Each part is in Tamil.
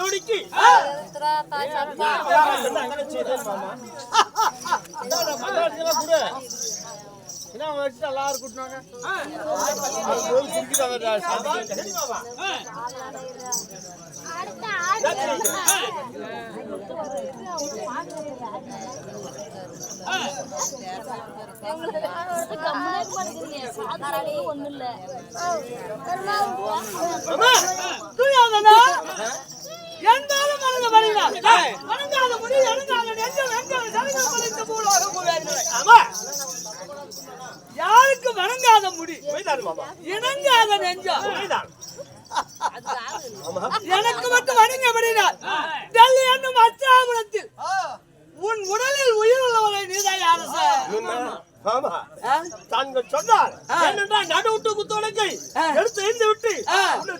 சிறிய திருவடிக்கு ஒண்ணு இல்ல யாருக்கு வணங்காத முடி? இணங்காத நெஞ்சம். எனக்கு மட்டும் வணங்கப்படுகிறார் டெல்லி என்னும் அச்சாபுரத்தில். உன் உடலில் உயிர் உள்ளவரை நீதான் அரசு ஆமா. தாங்கள் சொன்னார். ஏனென்றால் நடு விட்டு குத்தோடக்கை எடுத்து விட்டு.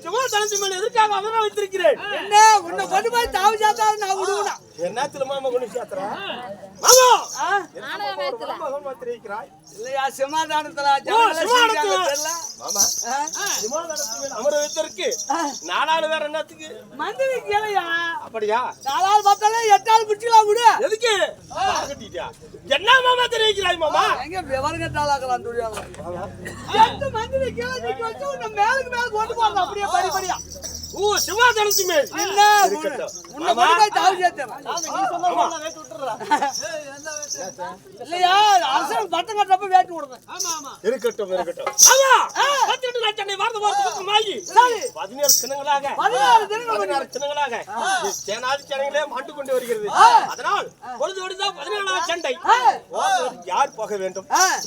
சும்மா தனத்து மேல எதற்காக அவரை வைத்திருக்கிறேன்? என்ன? உன்னை கொண்டு போய் தாவி சாத்தாரு நான் விடுவேனா என்னத்துல மாமா கொண்டு மாமா! இல்லையா? சிமாதானத்துல சிமாதானத்துல. மாமா மேல் அமர வைத்திருக்கு. நாடாளு வேற என்னத்துக்கு? மந்திரி கேளையா? அப்படியா? நாலாள் பார்த்தாலே எட்டாள் பிடிச்சிக்கலாம் விடு. எதுக்கு? என்ன மாமா தெரிவிக்கிறாய் மாமா? எங்க விவரம் கட்டாளாக்கலாம் துணியாங்க எட்டு மந்திரி கீழே தூக்கி வச்சு உன்னை மேலுக்கு மேல கொண்டு போறாங்க அப்படியே படிப்படியா. ஓ சிவாதனத்து மேல் என்ன இருக்கட்டும். உன்னை கொண்டு போய் தாவி சேர்த்தேன். இல்லையா அரசன் பட்டம் கட்டப்ப வேட்டு விடுறேன் இருக்கட்டும் இருக்கட்டும் மாமா பத்திட்டு நான் சென்னை வார்த்தை வார்த்தை பக்கம் வாங்கி சரி பதினேழு தினங்களாக பதினாறு தினங்கள் பதினாறு தினங்களாக சேனாதி சேனைகளே மாண்டு கொண்டு வருகிறது அதனால் பொழுது ஒடிதான் பதினேழாம் சண்டை யார் போக வேண்டும்.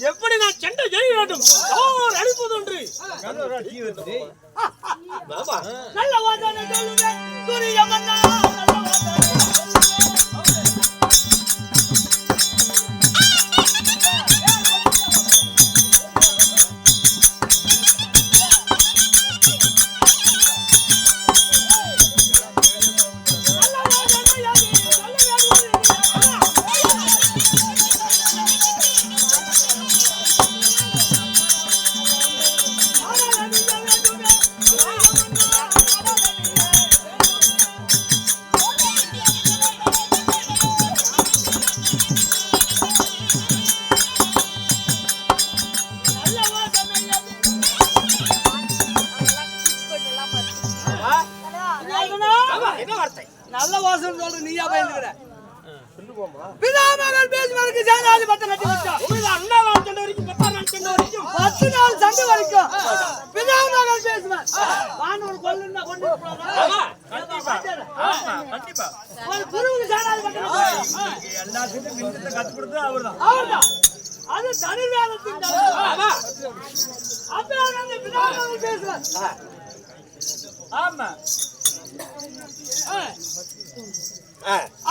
எப்படி நான் சண்டை செய்ய வேண்டும் ஓர் அழிப்பது ஒன்று மாமா நல்ல சொல்லுங்க நல்ல வாசனை சொல்ற நீயா பயந்துக்கிற. பிதாமகன் பேசுவதற்கு சேனாதி பட்டம் கட்டி வச்சா. உண்மைதான் ரெண்டாம் சண்டை வரைக்கும் பத்தாம் நாள் சண்டை வரைக்கும் பத்து நாள் சண்டை வரைக்கும். பிதாமகன் பேசுவேன் வானவர் கொல்லுன்னா கொண்டு ஒரு குருவுக்கு சேனாதி பட்டம் கட்டி எல்லாத்துக்கும் மிஞ்சத்தை கத்து கொடுத்தது அவர்தான். அவர்தான். அது தனி வேலத்தின் தலைவர். ஆமா. அப்பதான் அந்த பிதாமகன் பேசுவேன் ஆமா.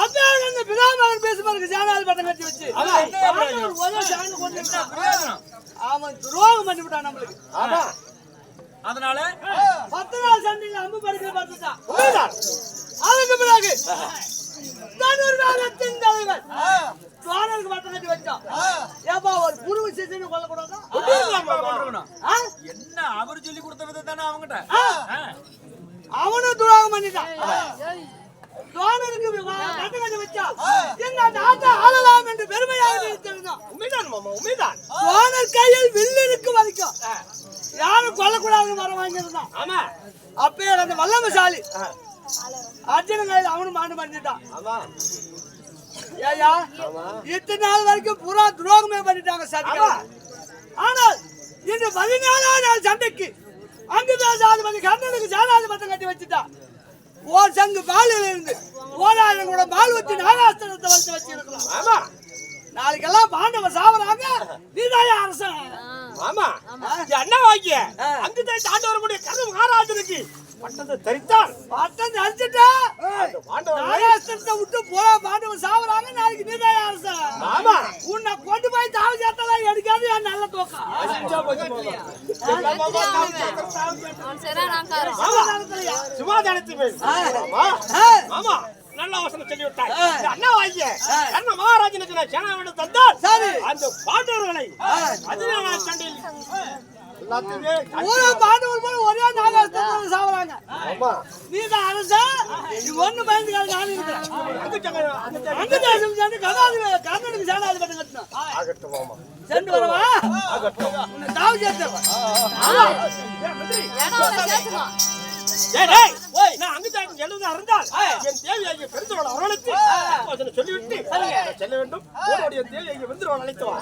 அப்பதான் அந்த பிதாமகன் பேசுவதற்கு சேனாதி பட்டம் கட்டி வச்சு. அவன் துரோகம் பண்ணி விட்டான் நம்மளுக்கு. ஆமா. அதனால பத்து நாள் சண்டையில் அம்பு படுக்கிற பார்த்துட்டான். அதுக்கு பிறகு தலைவர். துவாரருக்கு மட்டும் கட்டி வச்சான். ஏப்பா ஒரு குருவி சிசனை கொல்லக்கூடாதா? என்ன அவர் சொல்லி கொடுத்த விதம் தானே அவங்ககிட்ட? அவனும் துரோகம் பண்ணிட்டான். கட்டி வச்சா இந்த நாட்டை ஆளலாம் என்று பெருமையாக நினைத்திருந்தான் உண்மைதான் மாமா உண்மைதான். கையில் வில்லு இருக்கு வரைக்கும் யாரும் கொல்லக்கூடாதுன்னு வர வாங்கியிருந்தான் ஆமா. அப்பே அந்த வல்லமசாலி அர்ஜுனன் கையில் அவனும் மாண்டு பண்ணிட்டான் ஆமா. ஏயா இத்தனை நாள் வரைக்கும் பூரா துரோகமே பண்ணிட்டாங்க சதிகாரம் ஆனால் இன்று பதினாலாம் நாள் சண்டைக்கு அங்கு சாதிபதி கர்ணனுக்கு சேனாதிபத்தம் கட்டி வச்சுட்டான். ஓர் சங்கு பாலில் இருந்து ஓராயிரம் கூட பால் வச்சு நாகாஸ்திரத்தை வச்சு வச்சிருக்கலாம். ஆமா. நாளைக்கெல்லாம் பாண்டவ சாவறாங்க நீதாயா அரசன் ஆமா. அண்ணா வாக்கிய. அங்குதான் தாண்டி வரக்கூடிய கர்ண மகாராஜனுக்கு பட்டத்தை தரித்தான் பட்டம் பாண்டவர்களை நாகாஸ்திரத்தை விட்டு போறா பாண்டவ சாவறாங்க நாளைக்கு நீதாயா அரசன் ஆமா. உன்னை கொண்டு போய் தாவு சேர்த்தலாம் எடுக்காது நல்ல தூக்கம் சுமாதானத்து. ஆமா. நல்ல அவசரம் சொல்லி விட்டாய் அண்ணா வாங்கிய கர்ண மகாராஜனுக்கு நான் சேனாவிடம் தந்தால் சரி. அந்த பாண்டவர்களை பதினேழாம் சண்டையில் எல்லாத்தையுமே ஊரே பாண்டவர் ஒரே ஆமா நீதான் அரசன் நீ ஒண்ணு பயந்துக்காது நான் இருக்கிறேன். அங்க சங்க அங்க சங்க அங்க தேசம் சென்று கதாதி கர்ணனுக்கு சேனாதி பட்டம் கட்டணும் சென்று வரவா தாவு வசனம் சொல்லிவிட்டு செல்ல வேண்டும். உன்னுடைய தேவியாகிய பெருந்தவளை அழைத்து வா.